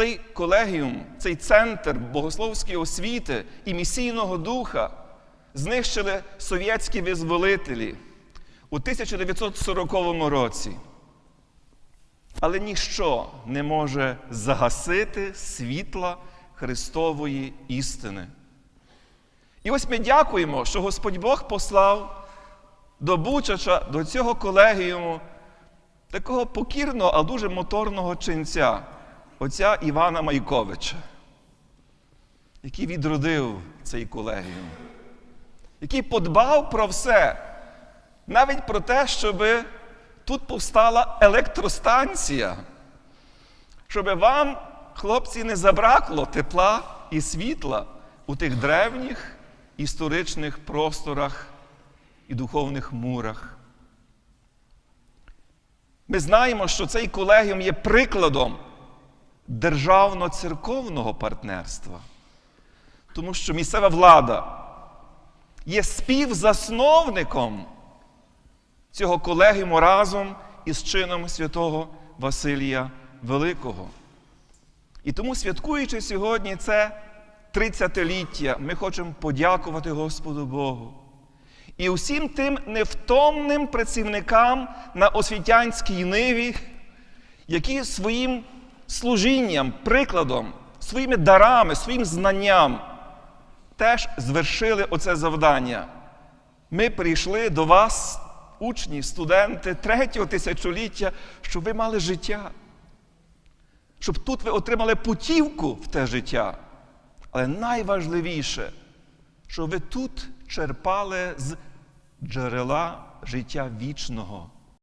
Цей колегіум, цей центр богословської освіти і місійного духа знищили совєтські визволителі у 1940 році. Але ніщо не може загасити світла Христової істини. І ось ми дякуємо, що Господь Бог послав до Бучача, до цього колегіуму, такого покірного, а дуже моторного ченця, отця Івана Майковича, який відродив цей колегіум, який подбав про все, навіть про те, щоб тут повстала електростанція, щоб вам, хлопці, не забракло тепла і світла у тих древніх історичних просторах і духовних мурах. Ми знаємо, що цей колегіум є прикладом державно-церковного партнерства, тому що місцева влада є співзасновником цього колегіуму разом із чином святого Василія Великого. І тому, святкуючи сьогодні це 30-ліття, ми хочемо подякувати Господу Богу. І усім тим невтомним працівникам на освітянській ниві, які своїм служінням, прикладом, своїми дарами, своїм знанням теж звершили оце завдання. Ми прийшли до вас, учні, студенти третього тисячоліття, щоб ви мали життя, щоб тут ви отримали путівку в те життя. Але найважливіше, щоб ви тут черпали з джерела життя вічного,